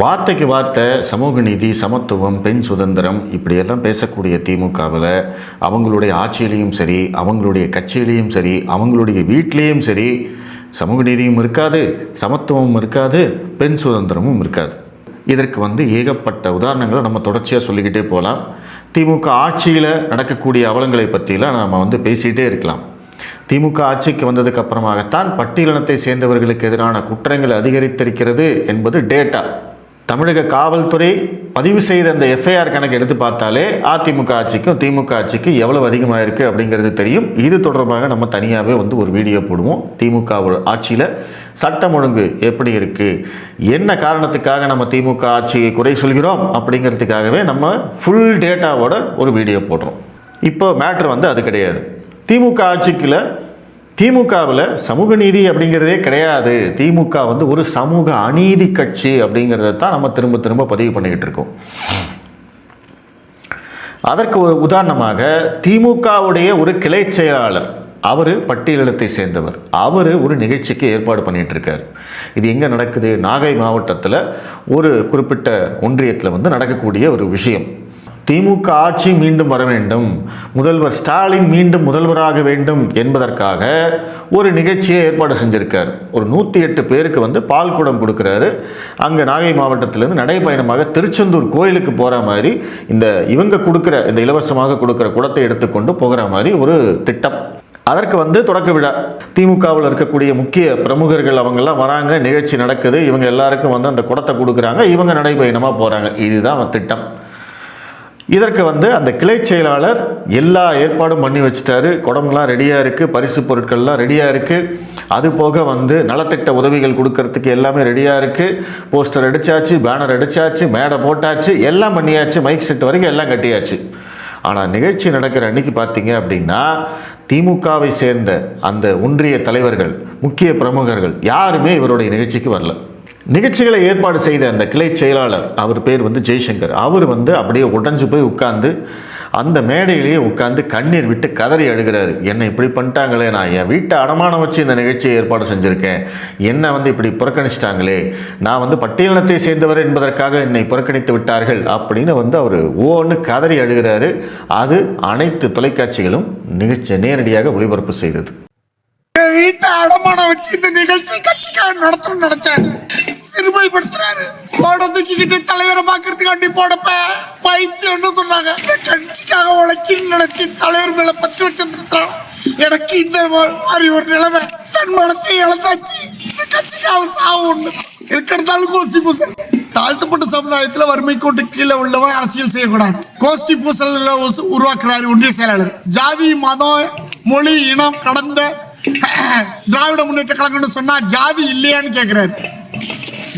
வார்த்தைக்கு வார்த்தை சமூக நீதி சமத்துவம் பெண் சுதந்திரம் இப்படியெல்லாம் பேசக்கூடிய திமுகவில் அவங்களுடைய ஆட்சியிலையும் சரி அவங்களுடைய கட்சியிலையும் சரி அவங்களுடைய வீட்லேயும் சரி சமூக நீதியும் இருக்காது சமத்துவமும் இருக்காது பெண் சுதந்திரமும் இருக்காது. இதற்கு வந்து ஏகப்பட்ட உதாரணங்களை நம்ம தொடர்ச்சியாக சொல்லிக்கிட்டே போகலாம். திமுக ஆட்சியில் நடக்கக்கூடிய அவலங்களை பற்றிலாம் நம்ம வந்து பேசிகிட்டே இருக்கலாம். திமுக ஆட்சிக்கு வந்ததுக்கு அப்புறமாகத்தான் பட்டியலினத்தை சேர்ந்தவர்களுக்கு எதிரான குற்றங்கள் அதிகரித்திருக்கிறது என்பது டேட்டா. தமிழக காவல்துறை பதிவு செய்த அந்த எஃப்ஐஆர் கணக்கு எடுத்து பார்த்தாலே அதிமுக ஆட்சிக்கும் திமுக ஆட்சிக்கும் எவ்வளவு அதிகமாக இருக்குது அப்படிங்கிறது தெரியும். இது தொடர்பாக நம்ம தனியாகவே வந்து ஒரு வீடியோ போடுவோம். திமுக ஆட்சியில் சட்டம் ஒழுங்கு எப்படி இருக்குது என்ன காரணத்துக்காக நம்ம திமுக ஆட்சியை குறை சொல்கிறோம்? அப்படிங்கிறதுக்காகவே நம்ம ஃபுல் டேட்டாவோட ஒரு வீடியோ போடுறோம். இப்போ மேட்ரு வந்து அது கிடையாது. திமுக ஆட்சிக்குள்ள திமுகவில் சமூக நீதி அப்படிங்கிறதே கிடையாது. திமுக வந்து ஒரு சமூக அநீதி கட்சி அப்படிங்கிறத தான் நம்ம திரும்ப திரும்ப பதிவு பண்ணிக்கிட்டு இருக்கோம். அதற்கு உதாரணமாக திமுகவுடைய ஒரு கிளை செயலாளர் அவர் பட்டியலத்தை சேர்ந்தவர். அவர் ஒரு நிகழ்ச்சிக்கு ஏற்பாடு பண்ணிகிட்டு இருக்கார். இது எங்கே நடக்குது? நாகை மாவட்டத்தில் ஒரு குறிப்பிட்ட ஒன்றியத்தில் வந்து நடக்கக்கூடிய ஒரு விஷயம். திமுக ஆட்சி மீண்டும் வர வேண்டும். முதல்வர் ஸ்டாலின் மீண்டும் முதல்வராக வேண்டும் என்பதற்காக ஒரு நிகழ்ச்சியை ஏற்பாடு செஞ்சுருக்கார். ஒரு நூற்றி எட்டு பேருக்கு வந்து பால் குடம் கொடுக்குறாரு. அங்கே நாகை மாவட்டத்திலேருந்து நடைப்பயணமாக திருச்செந்தூர் கோயிலுக்கு போகிற மாதிரி இந்த இவங்க கொடுக்குற இந்த இலவசமாக கொடுக்குற குடத்தை எடுத்துக்கொண்டு போகிற மாதிரி ஒரு திட்டம். அதற்கு வந்து தொடக்க விழா. திமுகவில் இருக்கக்கூடிய முக்கிய பிரமுகர்கள் அவங்கெல்லாம் வராங்க. நிகழ்ச்சி நடக்குது. இவங்க எல்லாருக்கும் வந்து அந்த குடத்தை கொடுக்குறாங்க. இவங்க நடைபயணமாக போகிறாங்க இதுதான் திட்டம். இதற்கு வந்து அந்த கிளை செயலாளர் எல்லா ஏற்பாடும் பண்ணி வச்சுட்டாரு. குடம்லாம் ரெடியாக இருக்குது பரிசு பொருட்கள்லாம் ரெடியாக இருக்குது அது போக வந்து நலத்திட்ட உதவிகள் கொடுக்கறதுக்கு எல்லாமே ரெடியாக இருக்குது போஸ்டர் அடித்தாச்சு பேனர் அடித்தாச்சு மேடை போட்டாச்சு எல்லாம் பண்ணியாச்சு மைக் செட் வரைக்கும் எல்லாம் கட்டியாச்சு. ஆனால் நிகழ்ச்சி நடக்கிற அன்னைக்கு பார்த்தீங்க அப்படின்னா திமுகவை சேர்ந்த அந்த ஒன்றிய தலைவர்கள் முக்கிய பிரமுகர்கள் யாருமே இவருடைய நிகழ்ச்சிக்கு வரல. நிகழ்ச்சிகளை ஏற்பாடு செய்த அந்த கிளை செயலாளர் அவர் பேர் வந்து ஜெய்சங்கர். அவர் வந்து அப்படியே உடஞ்சு போய் உட்கார்ந்து அந்த மேடையிலேயே உட்காந்து கண்ணீர் விட்டு கதறி அழுகிறாரு. என்னை இப்படி பண்ணிட்டாங்களே நான் என் வீட்டை அடமானம் வச்சு இந்த நிகழ்ச்சியை ஏற்பாடு செஞ்சுருக்கேன். என்னை வந்து இப்படி புறக்கணிச்சிட்டாங்களே நான் வந்து பட்டியலினத்தை சேர்ந்தவர் என்பதற்காக என்னை புறக்கணித்து விட்டார்கள் அப்படின்னு வந்து அவர் ஓன்னு கதறி அழுகிறாரு. அது அனைத்து தொலைக்காட்சிகளும் நிகழ்ச்சி நேரடியாக ஒளிபரப்பு செய்தது. வீட்டை அடமானம் வச்சு இந்த நிகழ்ச்சி கட்சிக்காக நடத்தணும்னு நினைச்சேன் சிறுமைப்படுத்துறாரு. போட தூக்கிக்கிட்டு தலைவரை பாக்குறதுக்காண்டி போடப்ப பைத்தியம்னு சொன்னாங்க. இந்த கட்சிக்காக உழைக்கணும்னு நினைச்சு தலைவர் மேல பற்று வச்சிருந்துட்டான். எனக்கு இந்த மாதிரி ஒரு நிலைமை தன்மானத்தை இழந்தாச்சு. இந்த கட்சிக்காக சாவு ஒண்ணு. எதுக்கெடுத்தாலும் கோஷ்டி பூசல். தாழ்த்தப்பட்ட சமுதாயத்துல வறுமை கோட்டு கீழே உள்ளவன் அரசியல் செய்யக்கூடாது. கோஷ்டி பூசல் உருவாக்குறாரு ஒன்றிய செயலாளர். ஜாதி மதம் மொழி இனம் கடந்த திராவிட முன்னேற்ற கழகம்னு சொன்னா ஜாதி இல்லையான்னு கேக்குறாரு.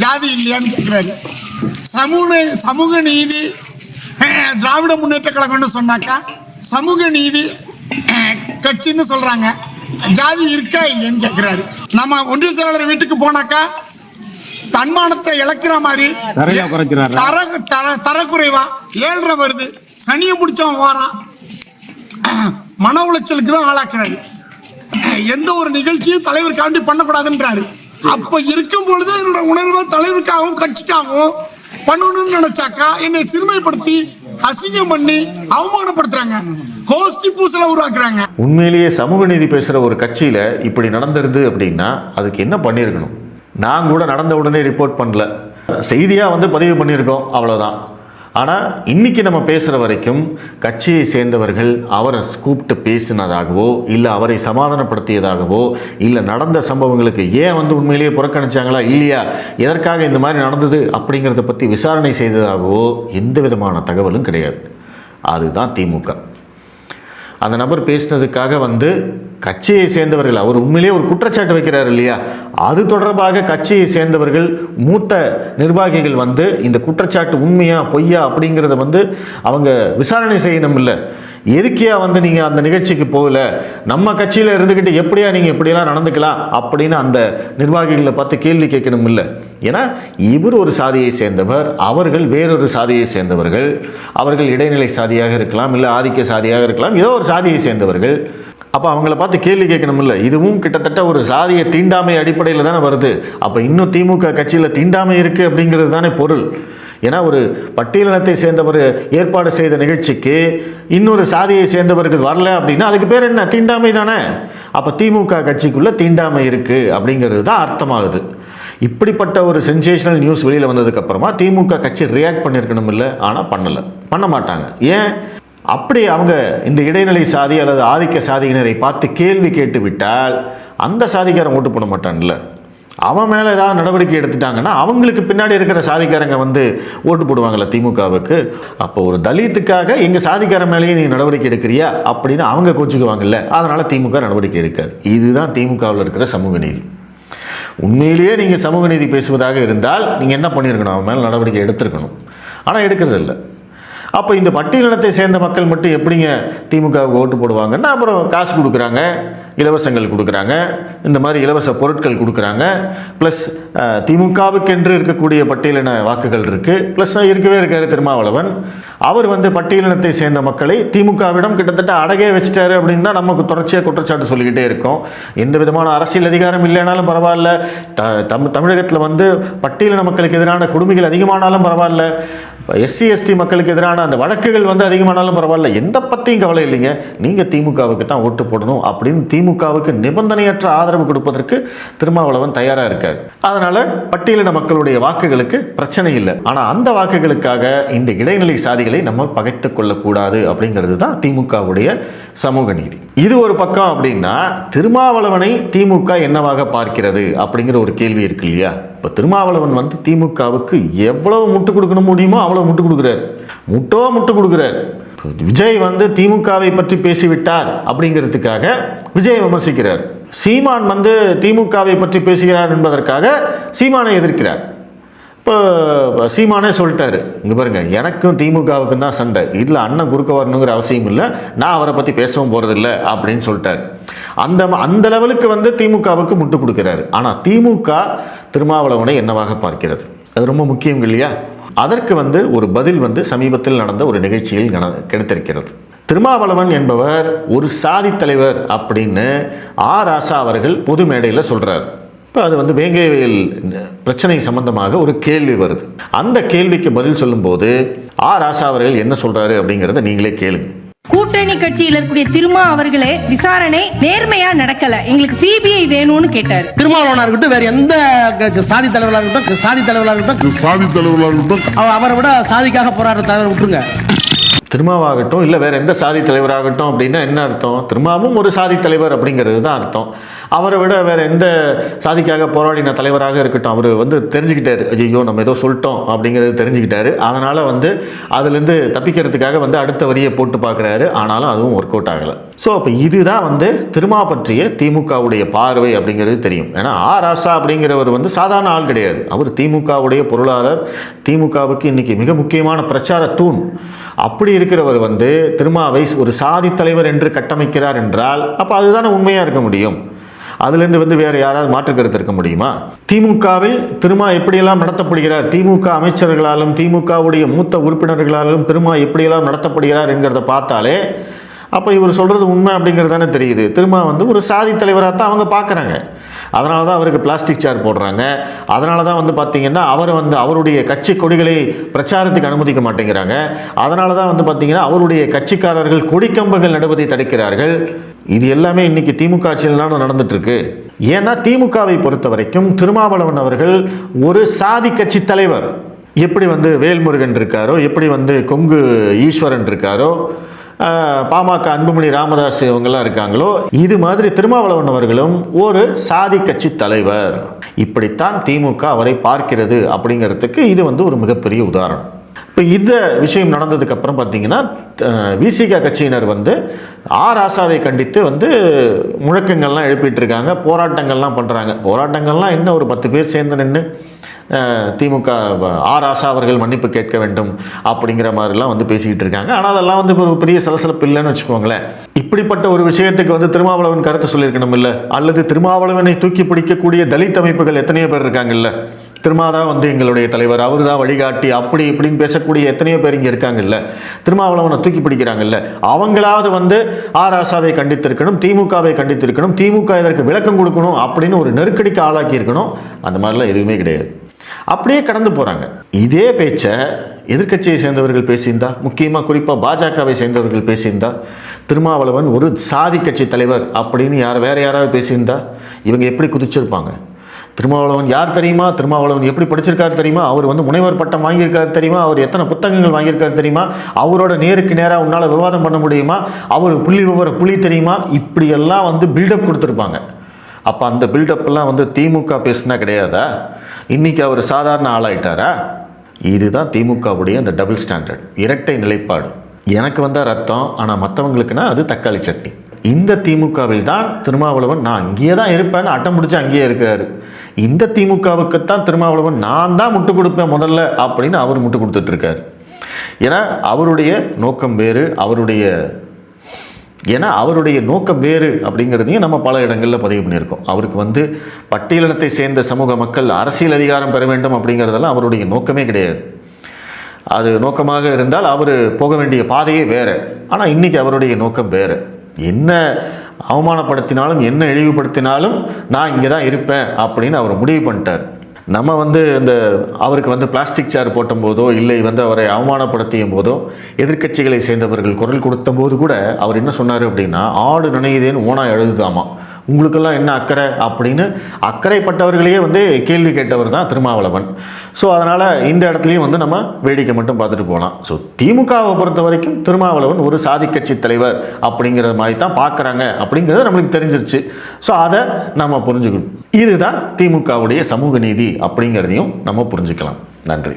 ஜாதி இல்லையான்னு கேக்குறாரு. சமூக சமூக நீதி திராவிட முன்னேற்ற கழகம்னு சொன்னாக்கா சமூக நீதி கட்சின்னு சொல்றாங்க. ஜாதி இருக்கா இல்லையான்னு கேக்குறாரு. நம்ம ஒன்றிய செயலாளர் வீட்டுக்கு போனாக்கா தன்மானத்தை இழக்கிற மாதிரி? தர தர தரக்குறைவா? ஏழ்ரை வருது. சனியை பிடிச்சவன் வாரான். மன உளைச்சலுக்கு தான் ஆளாக்குறாரு. எந்த ஒரு நிகழ்ச்சியும் தலைவருக்காண்டி பண்ணக்கூடாதுன்றாரு. அப்ப இருக்கும் பொழுது என்னோட உணர்வு தலைவருக்காகவும் கட்சிக்காகவும் பண்ணணும்னு நினைச்சாக்கா என்னை சிறுமைப்படுத்தி அசிங்கம் பண்ணி அவமானப்படுத்துறாங்க. கோஷ்டி பூசல உருவாக்குறாங்க. உண்மையிலேயே சமூக நீதி பேசுகிற ஒரு கட்சியில் இப்படி நடந்துருது அப்படின்னா அதுக்கு என்ன பண்ணியிருக்கணும்? நான் கூட நடந்த உடனே ரிப்போர்ட் பண்ணல. செய்தியாக வந்து பதிவு பண்ணியிருக்கோம் அவ்வளோதான் ஆனால் இன்றைக்கி நம்ம பேசுகிற வரைக்கும் கட்சியை சேர்ந்தவர்கள் அவரை கூப்பிட்டு பேசினதாகவோ இல்லை அவரை சமாதானப்படுத்தியதாகவோ இல்லை நடந்த சம்பவங்களுக்கு ஏன் வந்து உண்மையிலேயே புறக்கணிச்சாங்களா இல்லையா எதற்காக இந்த மாதிரி நடந்தது அப்படிங்கிறத பற்றி விசாரணை செய்ததாகவோ எந்த விதமான தகவலும் கிடையாது. அதுதான் திமுக. அந்த நபர் பேசினதுக்காக வந்து கட்சியை சேர்ந்தவர்கள் அவர் உண்மையிலேயே ஒரு குற்றச்சாட்டு வைக்கிறார் இல்லையா? அது தொடர்பாக கட்சியை சேர்ந்தவர்கள் மூத்த நிர்வாகிகள் வந்து இந்த குற்றச்சாட்டு உண்மையா பொய்யா அப்படிங்கிறத வந்து அவங்க விசாரணை செய்யணும் இல்லை. எதுக்கியா வந்து நீங்கள் அந்த நிகழ்ச்சிக்கு போகல? நம்ம கட்சியில் இருந்துக்கிட்டு எப்படியா நீங்கள் இப்படியெல்லாம் நடந்துக்கலாம் அப்படின்னு அந்த நிர்வாகிகளை பார்த்து கேள்வி கேட்கணும் இல்லை. ஏன்னா இவர் ஒரு சாதியை சேர்ந்தவர் அவர்கள் வேறொரு சாதியை சேர்ந்தவர்கள் அவர்கள் இடைநிலை சாதியாக இருக்கலாம் இல்லை ஆதிக்க சாதியாக இருக்கலாம் ஏதோ ஒரு சாதியை சேர்ந்தவர்கள். அப்போ அவங்கள பார்த்து கேள்வி கேட்கணும்ல. இதுவும் கிட்டத்தட்ட ஒரு சாதிய தீண்டாமை அடிப்படையில் தானே வருது. அப்போ இன்னும் திமுக கட்சியில் தீண்டாமை இருக்குது அப்படிங்கிறது தானே பொருள். ஏன்னா ஒரு பட்டியலினத்தை சேர்ந்தவர் ஏற்பாடு செய்த நிகழ்ச்சிக்கு இன்னொரு சாதியை சேர்ந்தவர்கள் வரல அப்படின்னா அதுக்கு பேர் என்ன? தீண்டாமை தானே. அப்போ திமுக கட்சிக்குள்ளே தீண்டாமை இருக்குது அப்படிங்கிறது தான் அர்த்தமாகுது. இப்படிப்பட்ட ஒரு சென்சேஷனல் நியூஸ் வெளியில் வந்ததுக்கப்புறமா திமுக கட்சி ரியாக்ட் பண்ணியிருக்கணும் இல்லை ஆனால் பண்ணலை. பண்ண மாட்டாங்க. ஏன்? அப்படி அவங்க இந்த இடைநிலை சாதி அல்லது ஆதிக்க சாதியினரை பார்த்து கேள்வி கேட்டு விட்டால் அந்த சாதிக்காரன் ஓட்டு போட மாட்டான்ல. அவன் மேலே ஏதாவது நடவடிக்கை எடுத்துட்டாங்கன்னா அவங்களுக்கு பின்னாடி இருக்கிற சாதிக்காரங்க வந்து ஓட்டு போடுவாங்களே திமுகவுக்கு. அப்போ ஒரு தலித்துக்காக எங்கள் சாதிக்காரன் மேலேயே நீங்கள் நடவடிக்கை எடுக்கிறியா அப்படின்னு அவங்க கோச்சிக்குவாங்கல்ல. அதனால் திமுக நடவடிக்கை எடுக்காது. இதுதான் திமுகவில் இருக்கிற சமூக நீதி. உண்மையிலேயே நீங்கள் சமூக நீதி பேசுவதாக இருந்தால் நீங்கள் என்ன பண்ணியிருக்கணும்? அவன் மேலே நடவடிக்கை எடுத்திருக்கணும். ஆனால் எடுக்கிறதில்ல. அப்போ இந்த பட்டியலினத்தை சேர்ந்த மக்கள் மட்டும் எப்படிங்க திமுகவுக்கு ஓட்டு போடுவாங்கன்னா அப்புறம் காசு கொடுக்குறாங்க. இலவசங்கள் கொடுக்குறாங்க. இந்த மாதிரி இலவச பொருட்கள் கொடுக்குறாங்க. ப்ளஸ் திமுகவுக்கென்று இருக்கக்கூடிய பட்டியலின வாக்குகள் இருக்குது ப்ளஸ் இருக்கவே இருக்கார் திருமாவளவன். அவர் வந்து பட்டியலினத்தை சேர்ந்த மக்களை திமுகவிடம் கிட்டத்தட்ட அடகே வச்சிட்டாரு அப்படின்னு தான் நமக்கு தொடர்ச்சியாக குற்றச்சாட்டு சொல்லிக்கிட்டே இருக்கோம். எந்த விதமான அரசியல் அதிகாரம் இல்லைனாலும் பரவாயில்ல. த தம் தமிழகத்தில் வந்து பட்டியலின மக்களுக்கு எதிரான கொடுமைகள் அதிகமானாலும் பரவாயில்ல. எஸ்சி எஸ்டி மக்களுக்கு எதிரான அந்த வழக்குகள் வந்து அதிகமானாலும் பரவாயில்ல. எந்த பற்றியும் கவலை இல்லைங்க. நீங்கள் திமுகவுக்கு தான் ஓட்டு போடணும் அப்படின்னு திமுகவுக்கு நிபந்தனையற்ற ஆதரவு கொடுப்பதற்கு திருமாவளவன் தயாராக இருக்கார். அதனால் பட்டியலின மக்களுடைய வாக்குகளுக்கு பிரச்சனை இல்லை. ஆனால் அந்த வாக்குகளுக்காக இந்த இடைநிலை சாதிகளை நம்ம பகைத்து கொள்ளக்கூடாது அப்படிங்கிறது தான் திமுகவுடைய சமூக நீதி. இது ஒரு பக்கம் அப்படின்னா திருமாவளவனை திமுக என்னவாக பார்க்கிறது அப்படிங்கிற ஒரு கேள்வி இருக்கு இல்லையா? இப்போ திருமாவளவன் வந்து திமுகவுக்கு எவ்வளவு முட்டு கொடுக்கணும் முடியுமோ அவ்வளவு முட்டு கொடுக்குறாரு. முட்டோ முட்டு கொடுக்குறாரு. விஜய் வந்து திமுகவை பற்றி பேசிவிட்டார் அப்படிங்கிறதுக்காக விஜய் விமர்சிக்கிறார். சீமான் வந்து திமுகவை பற்றி பேசுகிறார் என்பதற்காக சீமானை எதிர்க்கிறார். இப்போ சீமானே சொல்லிட்டாரு. இங்கே பாருங்க எனக்கும் திமுகவுக்கும் தான் சண்டை. இதில் அண்ணன் குறுக்க வரணுங்கிற அவசியம் இல்லை. நான் அவரை பற்றி பேசவும் போகிறதில்ல அப்படின்னு சொல்லிட்டார். அந்த அந்த லெவலுக்கு வந்து திமுகவுக்கு முட்டு கொடுக்குறாரு. ஆனால் திமுக திருமாவளவனை என்னவாக பார்க்கிறது? அது ரொம்ப முக்கியம் இல்லையா? அதற்கு வந்து ஒரு பதில் வந்து சமீபத்தில் நடந்த ஒரு நிகழ்ச்சியில் கிடைத்திருக்கிறது. திருமாவளவன் என்பவர் ஒரு சாதி தலைவர் அப்படின்னு ஆ. ராசா அவர்கள் பொது மேடையில் சொல்கிறார் இப்போ அது வந்து வேங்கையில் பிரச்சனை சம்பந்தமாக ஒரு கேள்வி வருது. அந்த கேள்விக்கு பதில் சொல்லும்போது ஆ. ராசா அவர்கள் என்ன சொல்கிறாரு அப்படிங்கிறத நீங்களே கேளுங்க. கூட்டணி கட்சியில இருக்கக்கூடிய திருமா அவர்களே விசாரணை நேர்மையா நடக்கல. எங்களுக்கு சிபிஐ வேணும்னு கேட்டாரு. திருமாவளவனா இருக்கட்டும் வேற எந்த சாதி தலைவர்களா இருக்கட்டும் சாதி தலைவர்களா இருக்கட்டும் சாதி தலைவர்களாக இருக்கட்டும். அவ- அவரை விட சாதிக்காக போராடுற தலைவர் விட்டுருங்க. திருமாவாகட்டும் இல்லை வேறு எந்த சாதி தலைவராகட்டும் அப்படின்னா என்ன அர்த்தம்? திருமாவும் ஒரு சாதி தலைவர் அப்படிங்கிறது தான் அர்த்தம். அவரை விட வேறு எந்த சாதிக்காக போராடின தலைவராக இருக்கட்டும் அவர் வந்து தெரிஞ்சுக்கிட்டாரு. ஐயோ நம்ம ஏதோ சொல்லிட்டோம் அப்படிங்கிறது தெரிஞ்சுக்கிட்டாரு. அதனால் வந்து அதுலேருந்து தப்பிக்கிறதுக்காக வந்து அடுத்த வரியை போட்டு பார்க்குறாரு. ஆனாலும் அதுவும் ஒர்க் அவுட் ஆகலை. ஸோ அப்போ இதுதான் வந்து திருமா பற்றிய திமுகவுடைய பார்வை அப்படிங்கிறது தெரியும். ஏன்னா ஆ ராசா அப்படிங்கிறவர் வந்து சாதாரண ஆள் கிடையாது. அவர் திமுகவுடைய பொருளாளர். திமுகவுக்கு இன்னைக்கு மிக முக்கியமான பிரச்சார தூண். அப்படி இருக்கிறவர் வந்து திருமாவை ஒரு சாதி தலைவர் என்று கட்டமைக்கிறார் என்றால் அப்போ அதுதானே உண்மையாக இருக்க முடியும்? அதுலேருந்து வந்து வேறு யாராவது மாற்று கருத்து இருக்க முடியுமா? திமுகவில் திருமா எப்படியெல்லாம் நடத்தப்படுகிறார்? திமுக அமைச்சர்களாலும் திமுகவுடைய மூத்த உறுப்பினர்களாலும் திருமா எப்படியெல்லாம் நடத்தப்படுகிறார் என்கிறத பார்த்தாலே அப்போ இவர் சொல்கிறது உண்மை அப்படிங்கிறது தானே தெரியுது. திருமா வந்து ஒரு சாதி தலைவராக தான் அவங்க பார்க்குறாங்க அதனால தான் அவருக்கு பிளாஸ்டிக் சேர் போடுறாங்க. அதனால தான் வந்து பார்த்திங்கன்னா அவர் வந்து அவருடைய கட்சி கொடிகளை பிரச்சாரத்துக்கு அனுமதிக்க மாட்டேங்கிறாங்க. அதனால தான் வந்து பார்த்திங்கன்னா அவருடைய கட்சிக்காரர்கள் கொடிக்கம்பங்கள் நடுவதை தடுக்கிறார்கள். இது எல்லாமே இன்றைக்கி திமுக ஆட்சியில்தான் தான் ஏன்னா திமுகவை பொறுத்த வரைக்கும் திருமாவளவன் அவர்கள் ஒரு சாதி கட்சி தலைவர். எப்படி வந்து வேல்முருகன் இருக்காரோ எப்படி வந்து கொங்கு ஈஸ்வரன் இருக்காரோ பாமக அன்புமணி ராமதாஸ் இவங்கெல்லாம் இருக்காங்களோ? இது மாதிரி திருமாவளவன் அவர்களும் ஒரு சாதி கட்சி தலைவர். இப்படித்தான் திமுக அவரை பார்க்கிறது அப்படிங்கிறதுக்கு இது வந்து ஒரு மிகப்பெரிய உதாரணம். இப்போ இந்த விஷயம் நடந்ததுக்கு அப்புறம் பார்த்தீங்கன்னா விசிக கட்சியினர் வந்து ஆ ராசாவை கண்டித்து வந்து முழக்கங்கள்லாம் எழுப்பிட்டு இருக்காங்க போராட்டங்கள்லாம் பண்ணுறாங்க போராட்டங்கள்லாம் என்ன ஒரு பத்து பேர் சேர்ந்து நின்று திமுக ஆர் ஆசா அவர்கள் மன்னிப்பு கேட்க வேண்டும் அப்படிங்கிற மாதிரிலாம் வந்து பேசிக்கிட்டு இருக்காங்க. ஆனால் அதெல்லாம் வந்து ஒரு பெரிய சலசலப்பு இல்லைன்னு வச்சுக்கோங்களேன். இப்படிப்பட்ட ஒரு விஷயத்துக்கு வந்து திருமாவளவன் கருத்து சொல்லியிருக்கணும் இல்லை? அல்லது திருமாவளவனை தூக்கி பிடிக்கக்கூடிய தலித் அமைப்புகள் எத்தனையோ பேர் இருக்காங்கல்ல திருமாதான் வந்து எங்களுடைய தலைவர் அவர் தான் வழிகாட்டி அப்படி இப்படின்னு பேசக்கூடிய எத்தனையோ பேர் இங்கே இருக்காங்கல்ல திருமாவளவனை தூக்கி பிடிக்கிறாங்கல்ல அவங்களாவது வந்து ஆர் ஆசாவை கண்டித்திருக்கணும் திமுகவை கண்டித்திருக்கணும் திமுக இதற்கு விளக்கம் கொடுக்கணும் அப்படின்னு ஒரு நெருக்கடிக்கு ஆளாக்கி இருக்கணும். அந்த மாதிரிலாம் எதுவுமே கிடையாது. அப்படியே கடந்து போகிறாங்க இதே பேச்சை எதிர்க்கட்சியை சேர்ந்தவர்கள் பேசியிருந்தா முக்கியமாக குறிப்பாக பாஜகவை சேர்ந்தவர்கள் பேசியிருந்தா திருமாவளவன் ஒரு சாதி கட்சி தலைவர் அப்படின்னு யார் வேறு யாராவது பேசியிருந்தா இவங்க எப்படி குதிச்சிருப்பாங்க? திருமாவளவன் யார் தெரியுமா? திருமாவளவன் எப்படி படிச்சிருக்காரு தெரியுமா? அவர் வந்து முனைவர் பட்டம் வாங்கியிருக்காரு தெரியுமா? அவர் எத்தனை புத்தகங்கள் வாங்கியிருக்காரு தெரியுமா? அவரோட நேருக்கு நேராக உன்னால் விவாதம் பண்ண முடியுமா? அவர் புள்ளி விவர புள்ளி தெரியுமா? இப்படியெல்லாம் வந்து பில்டப் கொடுத்துருப்பாங்க. அப்போ அந்த பில்டப்லாம் வந்து திமுக பேசுனா கிடையாதா? இன்றைக்கி அவர் சாதாரண ஆளாயிட்டாரா? இதுதான் திமுகவுடைய அந்த டபுள் ஸ்டாண்டர்ட் இரட்டை நிலைப்பாடு. எனக்கு வந்தால் ரத்தம் ஆனால் மற்றவங்களுக்குன்னா அது தக்காளி சட்னி. இந்த திமுகவில் தான் திருமாவளவன் நான் இங்கேயே தான் இருப்பேன்னு அட்டம் முடிச்சு அங்கேயே இருக்கிறாரு இந்த திமுகவுக்குத்தான் திருமாவளவன் நான் தான் முட்டு கொடுப்பேன் முதல்ல அப்படின்னு அவர் முட்டு கொடுத்துட்ருக்காரு ஏன்னா அவருடைய நோக்கம் வேறு அவருடைய ஏன்னா அவருடைய நோக்கம் வேறு அப்படிங்கிறதையும் நம்ம பல இடங்களில் பதிவு பண்ணியிருக்கோம். அவருக்கு வந்து பட்டியலினத்தை சேர்ந்த சமூக மக்கள் அரசியல் அதிகாரம் பெற வேண்டும் அப்படிங்கிறதெல்லாம் அவருடைய நோக்கமே கிடையாது. அது நோக்கமாக இருந்தால் அவர் போக வேண்டிய பாதையே வேறு. ஆனால் இன்றைக்கி அவருடைய நோக்கம் வேறு. என்ன அவமானப்படுத்தினாலும் என்ன இழிவுபடுத்தினாலும் நான் இங்கே தான் இருப்பேன் அப்படின்னு அவர் முடிவு பண்ணிட்டார். நம்ம வந்து இந்த அவருக்கு வந்து பிளாஸ்டிக் சேர் போட்டபோதோ இல்லை வந்து அவரை அவமானப்படுத்திய போதோ எதிர்க்கட்சிகளை சேர்ந்தவர்கள் குரல் கொடுத்த போது கூட அவர் என்ன சொன்னார் அப்படின்னா ஆடு நினையுதேன்னு ஓனாக எழுதுதாமா உங்களுக்கெல்லாம் என்ன அக்கறை அப்படின்னு அக்கறைப்பட்டவர்களையே வந்து கேள்வி கேட்டவர் தான் திருமாவளவன். ஸோ அதனால் இந்த இடத்துலையும் வந்து நம்ம வேடிக்கை மட்டும் பார்த்துட்டு போகலாம். ஸோ திமுகவை பொறுத்த வரைக்கும் திருமாவளவன் ஒரு சாதி கட்சி தலைவர் அப்படிங்கிற மாதிரி தான் பார்க்குறாங்க அப்படிங்கிறது நம்மளுக்கு தெரிஞ்சிருச்சு. ஸோ அதை நம்ம புரிஞ்சுக்கணும். இதுதான் திமுகவுடைய சமூக நீதி அப்படிங்கிறதையும் நம்ம புரிஞ்சுக்கலாம். நன்றி.